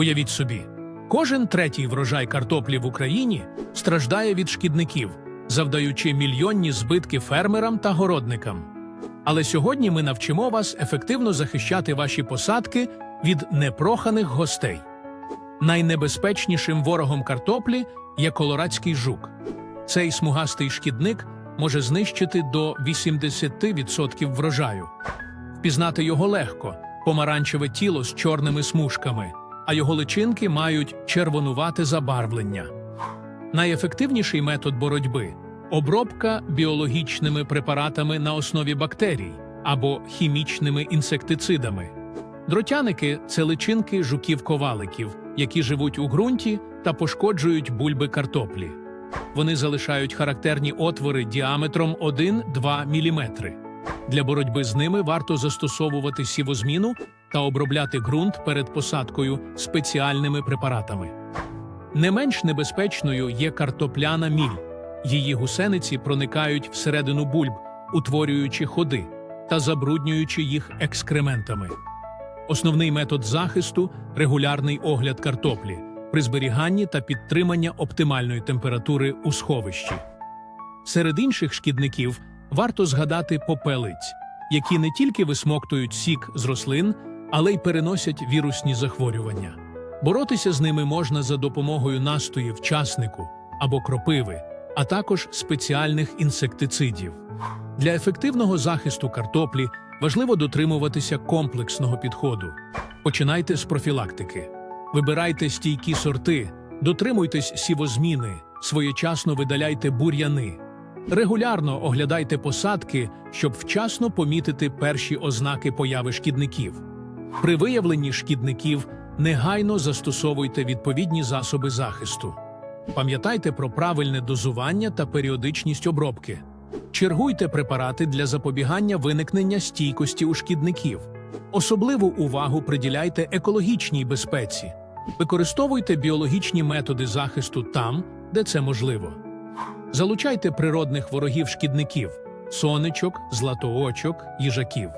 Уявіть собі, кожен третій врожай картоплі в Україні страждає від шкідників, завдаючи мільйонні збитки фермерам та городникам. Але сьогодні ми навчимо вас ефективно захищати ваші посадки від непроханих гостей. Найнебезпечнішим ворогом картоплі є колорадський жук. Цей смугастий шкідник може знищити до 80% врожаю. Впізнати його легко помаранчеве тіло з чорними смужками, а його личинки мають червонувате забарвлення. Найефективніший метод боротьби обробка біологічними препаратами на основі бактерій або хімічними інсектицидами. Дротяники це личинки жуків-коваликів, які живуть у ґрунті та пошкоджують бульби картоплі. Вони залишають характерні отвори діаметром 1-2 мм. Для боротьби з ними варто застосовувати сівозміну та обробляти ґрунт перед посадкою спеціальними препаратами. Не менш небезпечною є картопляна міль. Її гусениці проникають всередину бульб, утворюючи ходи та забруднюючи їх екскрементами. Основний метод захисту регулярний огляд картоплі при зберіганні та підтримання оптимальної температури у сховищі. Серед інших шкідників варто згадати попелиць, які не тільки висмоктують сік з рослин, але й переносять вірусні захворювання. Боротися з ними можна за допомогою настоїв часнику або кропиви, а також спеціальних інсектицидів. Для ефективного захисту картоплі важливо дотримуватися комплексного підходу. Починайте з профілактики. Вибирайте стійкі сорти, дотримуйтесь сівозміни, своєчасно видаляйте бур'яни. Регулярно оглядайте посадки, щоб вчасно помітити перші ознаки появи шкідників. При виявленні шкідників негайно застосовуйте відповідні засоби захисту. Пам'ятайте про правильне дозування та періодичність обробки. Чергуйте препарати для запобігання виникнення стійкості у шкідників. Особливу увагу приділяйте екологічній безпеці. Використовуйте біологічні методи захисту там, де це можливо. Залучайте природних ворогів шкідників сонечок, златоочок, їжаків.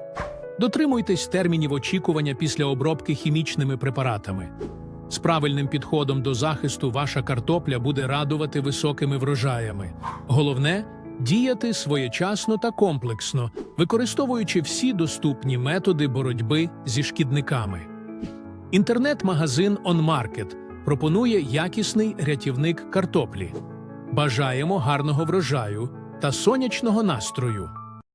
Дотримуйтесь термінів очікування після обробки хімічними препаратами. З правильним підходом до захисту ваша картопля буде радувати високими врожаями. Головне діяти своєчасно та комплексно, використовуючи всі доступні методи боротьби зі шкідниками. Інтернет-магазин OnMarket пропонує якісний рятівник картоплі. Бажаємо гарного врожаю та сонячного настрою.